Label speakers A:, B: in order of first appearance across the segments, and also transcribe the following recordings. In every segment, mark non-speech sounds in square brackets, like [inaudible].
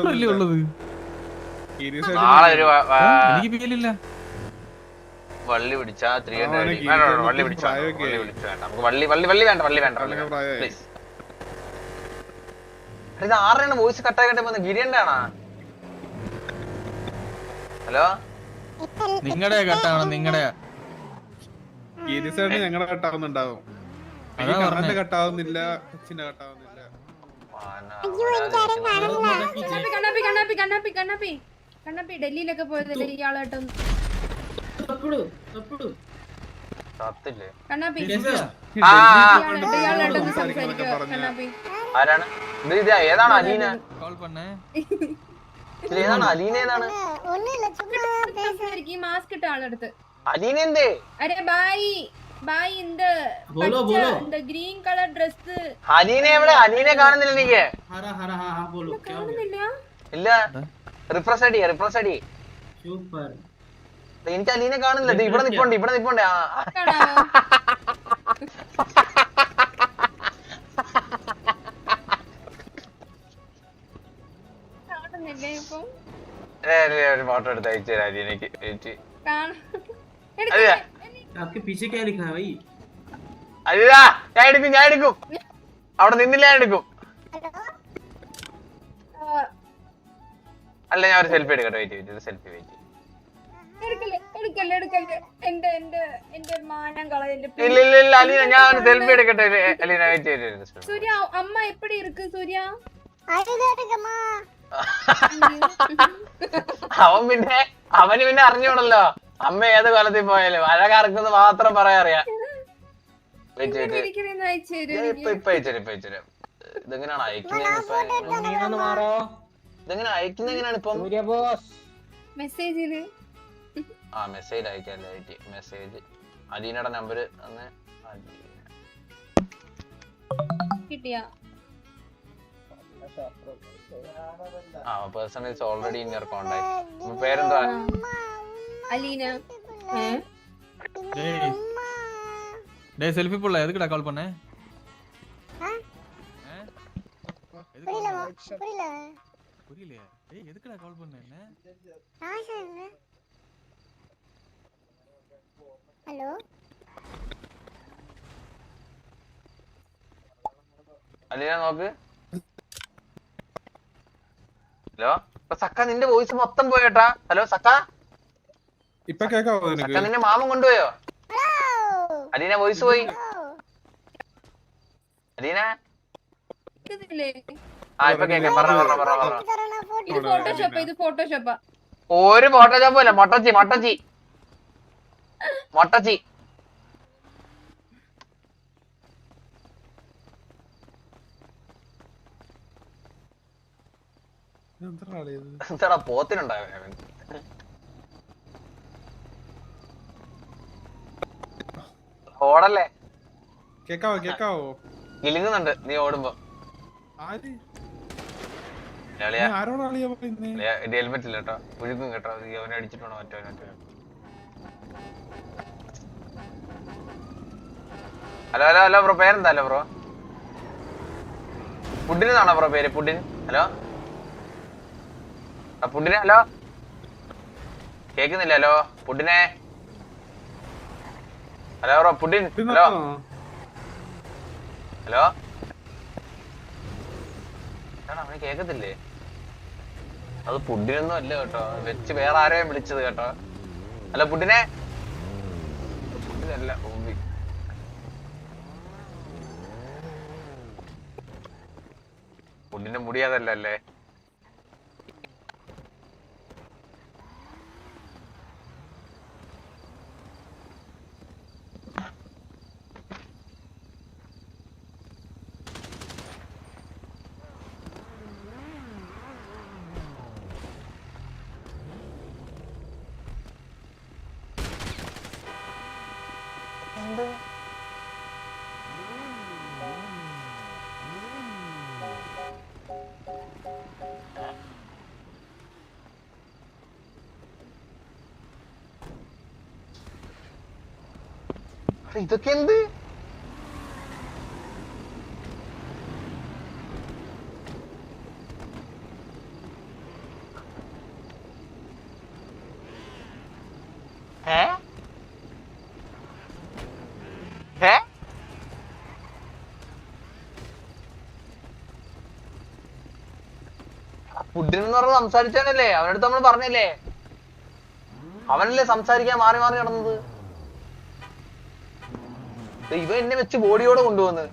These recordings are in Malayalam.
A: മാത്രല്ലേ ഉള്ളത്? എനിക്ക് പേലില്ല
B: വള്ളി പിടിച്ചാ ത്രീ ഹൺഡ്രഡ് വള്ളി പിടിച്ചാ വള്ളി. വേണ്ട. നമുക്ക് വള്ളി വള്ളി വള്ളി വേണ്ട വേണ്ട. പ്ലീസ് ഇത് ആരുടെയാണ് വോയിസ് കട്ടായി കട്ടെ വന്ന് ഗിരിയന്റെ ഹലോ?
A: നിങ്ങടെ കട്ടാണ്
C: ആയിട്ട് ഞങ്ങളുടെ കട്ടാവുന്നുണ്ടാവും.
A: കട്ടാവുന്നില്ല.
C: കട്ടാവുന്നില്ല. കൊച്ചിന്റെ കട്ടാവുന്നില്ല
D: കണ്ണാപ്പി കണ്ണാപ്പി കണ്ണാപ്പി കണ്ണാപ്പി കണ്ണാപ്പി കണ്ണാപ്പി ഡൽഹിയിലൊക്കെ പോയതല്ലേ ഇയാളായിട്ടും കണ്ണാപ്പി ഇയാളായിട്ടൊന്ന് സംസാരിക്കുക കണ്ണാപ്പി
B: ആരാണ് ഇത് ഇത് ഏതാണ് അലീന ഏതാണ് അലീന ഏതാണ്
D: സംസാരിക്കും മാസ്ക് ഇട്ട ആളെടുത്ത്
B: അലീന എന്തേ
D: അരെ ബായ് ബായ്
E: ഇന്ത
D: ബോളോ
E: ബോളോ.
D: ഇന്ത ഗ്രീൻ കളർ ഡ്രസ്
B: ഹനീനെ എവിടെ ഹനീനെ കാണുന്നില്ല എനിക്ക്.
E: ഹര ഹര ഹാ ഹാ ബോളോ.
D: കാണുന്നില്ല.
B: ഇല്ല. റിഫ്രഷ് അടി റിഫ്രഷ് അടി.
E: സൂപ്പർ.
B: എനിക്ക് അലീനെ കാണുന്നില്ല. ഇവിടെ നിപ്പുണ്ട് ഇവിടെ നിപ്പുണ്ട്. ആ. ഒരു ഫോട്ടോ എടുത്ത് അയച്ചു തരാം അലീനക്ക്
E: आपके पीछे क्या लिखा है भाई
B: अल्लाह ഞാൻ എടുക്കും ഞാൻ എടുക്കും. അവിടെ നിന്നില്ല ഞാൻ എടുക്കും. അല്ല ഞാൻ ഒരു സെൽഫി എടുക്കട്ടെ വെയിറ്റ് വെയിറ്റ് ഒരു സെൽഫി വെയിറ്റ് ഇല്ല ഇല്ല ഇല്ല അലീന ഞാൻ ഒരു സെൽഫി എടുക്കട്ടെ അലീന വെയിറ്റ് ചെയ്തിട്ട്
D: സൂര്യ അമ്മ എപ്പടി இருக்கு സൂര്യ? [laughs]
B: അവൻ പിന്നെ അവന് പിന്നെ അറിഞ്ഞോണല്ലോ അമ്മ ഏത് കൊലത്തിൽ പോയാലും മഴ കറക്കുന്നത് മാത്രം പറയാറിയാ. ഇപ്പൊ ഇപ്പൊ ഇപ്പൊ ഇതെങ്ങനെയാണ് അയക്കുന്നത് ഇതെങ്ങനെ അയക്കുന്നത് എങ്ങനെയാണ് ഇപ്പം?
D: മെസ്സേജിൽ
B: ആ മെസ്സേജ് അയക്കാം മെസ്സേജ്. അലീനയുടെ നമ്പർ ഒന്ന് അലീന.
D: കിട്ടിയാ?
B: ആ person is already in your contact പേരെന്താ
D: അലീന ഏ?
A: டேய் டேய் செல்ஃபி புள்ள எதுக்குடா கால் பண்ண புரியலையா டேய் எதுக்குடா கால் பண்ண என்ன
F: ഹലോ
B: അലീന നോക്ക് [laughs] ഹലോ ഇപ്പൊ സക്ക നിന്റെ വോയിസ് മൊത്തം പോയേട്ടാ ഹലോ സക്ക
C: ഇപ്പൊ കേക്കാവോ നിനക്ക്?
B: മാമൻ കൊണ്ടുപോയോ? അലീന വോയിസ് പോയി. അലീന? ആ ഇപ്പൊ കേക്കാം. പറ പറ പറ പറ
D: ഇത് ഫോട്ടോഷോപ്പ് ഇത് ഫോട്ടോഷോപ്പാ
B: ഒരു ഫോട്ടോഷോപ്പ് അല്ല മൊട്ടച്ചി മൊട്ടച്ചി. മൊട്ടച്ചി? എന്താടാ പോത്തിനുണ്ടായോ ഓടല്ലേ?
C: കേക്കാവോ കേക്കാവോ?
B: ഇലിങ്ങുന്നുണ്ട് നീ ഓടുമ്പോ. ാണോ ഹെൽമെറ്റ് ഇല്ല കേട്ടോ. ഒഴുകും കേട്ടോ. നീ അവനെ അടിച്ചിട്ടുണ്ടോ മറ്റോ മറ്റോ ഹലോ ഹലോ ഹലോ ബ്രോ പേരെന്താ ഹലോ ബ്രോ പുഡിനാണോ ബ്രോ പേര്? പുഡിൻ? ഹലോ? പുഡിനെ ഹലോ? കേക്കുന്നില്ല hello? പുഡിനെ? Hello bro
C: Pudin
B: hello hello അവന് കേക്കത്തില്ലേ? അത് പുഡിനൊന്നും അല്ല കേട്ടോ. വെച്ച് വേറെ ആരെയും വിളിച്ചത് കേട്ടോ. അല്ല പുഡിനെ. പുഡിനല്ല ഓമ്പി പുഡിന്റെ മുടി അതല്ല അല്ലേ എടാ, ഇതൊക്കെ എന്ത് ഫുഡിനെന്ന് പറഞ്ഞ് സംസാരിച്ചാനല്ലേ അവനടുത്ത് നമ്മൾ പറഞ്ഞില്ലേ? അവനല്ലേ സംസാരിക്കാൻ മാറി മാറി നടന്നത്? ദേ ഇവൻ എന്നെ വെച്ച് ബോഡിയോടെ കൊണ്ടുവന്ന്.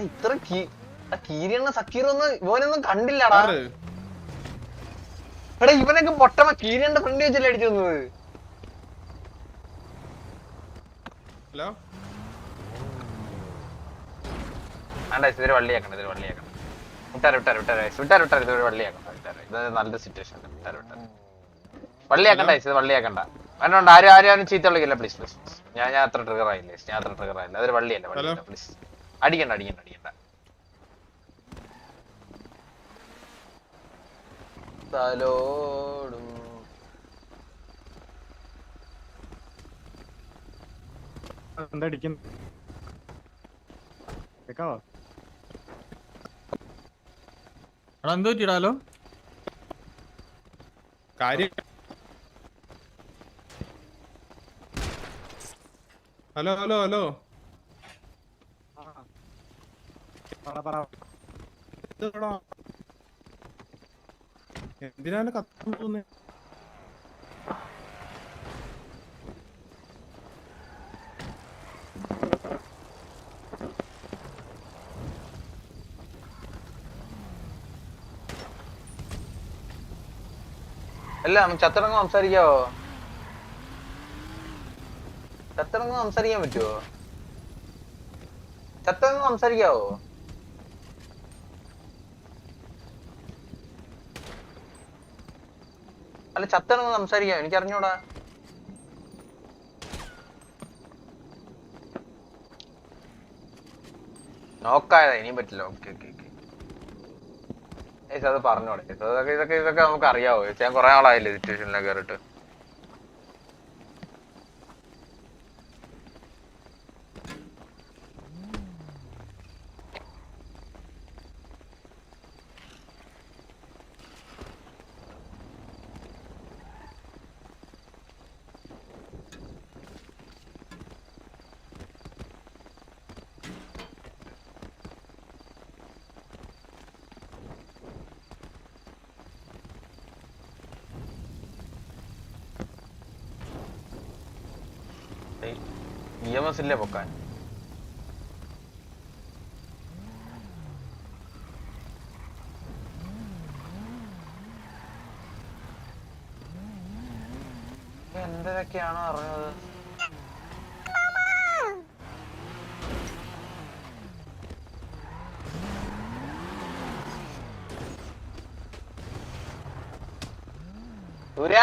B: ഇത്ര കീ- ആ കീരിയണ്ണ സക്കീറൊന്നും ഇവനൊന്നും കണ്ടില്ലടാ. എടാ ഇവനൊക്കെ പൊട്ടമ കീരിയണ്ണ ഫ്രണ്ട് വെച്ചല്ലേ അടിച്ചു തന്നത്
C: ഹലോ
B: വേണ്ട ഇതൊരു വള്ളിയാക്കണം ഇതൊരു വള്ളിയാക്കണം. വിട്ടാരെ വിട്ടാരെ വിട്ടാരെ വിട്ടാരെ വിട്ടാരെ ഇതൊരു വള്ളിയാക്കണം വിട്ടാരെ ഇത് നല്ല സിറ്റുവേഷൻ വിട്ടാരെ വിട്ടാരെ വള്ളിയാക്കണ്ട ഇത് വള്ളിയാക്കണ്ട. വേണ്ട ആരും ആരും ആരും ചീത്ത വിളിക്കില്ല പ്ലീസ് പ്ലീസ് ഞാൻ ഞാൻ അത്ര ട്രിഗർ ആയില്ല ഞാൻ അത്ര ട്രിഗർ ആയില്ല. അതൊരു വള്ളിയല്ല വള്ളിയല്ല പ്ലീസ് അടിക്കണ്ട അടിക്കണ്ട അടിക്കണ്ട. തലോടും.
F: എന്താ അടിക്കുന്നു കേക്കാവോ?
A: എടാ എന്ത് പറ്റിയിടാലോ?
C: കാര്യം ഹലോ ഹലോ ഹലോ.
F: പറ പറ.
C: എന്തിനാണ് കത്താൻ
B: അല്ല ചത്തടങ്ങ് സംസാരിക്കാവോ? ചത്തടങ്ങ് സംസാരിക്കാൻ പറ്റുമോ ചത്തടങ്ങ് സംസാരിക്കാവോ? അല്ല ചത്തടങ്ങ് സംസാരിക്കാം എനിക്ക് അറിഞ്ഞൂടാ. നോക്കായതാ ഇനിയും പറ്റില്ല. Okay okay okay. ഏച്ചി അതൊക്കെ ഇതൊക്കെ ഇതൊക്കെ നമുക്ക് അറിയാവോ ഞാൻ കുറെ ആളായില്ലേ സിറ്റുവേഷനിലൊക്കെ കയറിട്ട് ഇ ഇല്ലേ പൊക്കാൻ എന്തൊക്കെയാണോ അറിഞ്ഞത്? സൂര്യ!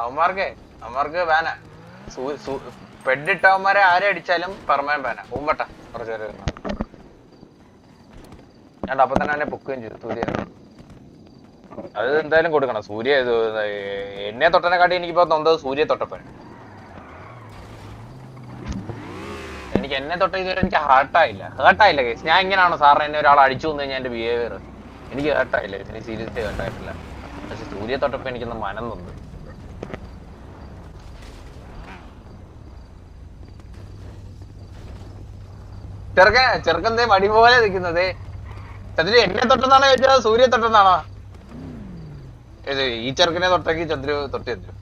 B: അവന്മാർക്ക് അവന്മാർക്ക് ബാന പെഡിട്ടവന്മാരെ ആരെ അടിച്ചാലും പെർമനന്റ് ബാന ഉമ്മട്ട കുറച്ചു പേര്. ഞാൻ അപ്പൊ തന്നെ അവനെ ചെയ്തു സൂര്യ അത് എന്തായാലും കൊടുക്കണം. സൂര്യ എന്നെ തൊട്ടനെക്കാട്ടി എനിക്കിപ്പോ തോന്നുന്നത് സൂര്യ തൊട്ടപ്പൻ എനിക്ക് എന്നെ തൊട്ട ഇതുവരെ എനിക്ക് ഹേർട്ടായില്ല ഹേർട്ടായില്ല കേസ് ഞാൻ എങ്ങനെയാണോ സാറിന് എന്നെ ഒരാൾ അടിച്ചു വന്നു കഴിഞ്ഞാൽ എന്റെ ബിഹേവിയർ എനിക്ക് ഹേർട്ടായില്ല എനിക്ക് സീരിയസ്ലി ഹേർട്ടായിട്ടില്ല പക്ഷെ സൂര്യ തൊട്ടപ്പോ എനിക്കൊന്ന് മനം നൊന്ന് ചെറുക്കൻ ചെറുക്കൻ മടി പോലെ നിൽക്കുന്നത്. ചന്ദ്രു എന്നെ തൊട്ടെന്നാണോ ചോദിച്ചത്? സൂര്യ തൊട്ടെന്നാണോ? ഈ ചെറുക്കനെ തൊട്ടെങ്കിൽ ചന്ദ്രു തൊട്ടു ചന്ദ്രു.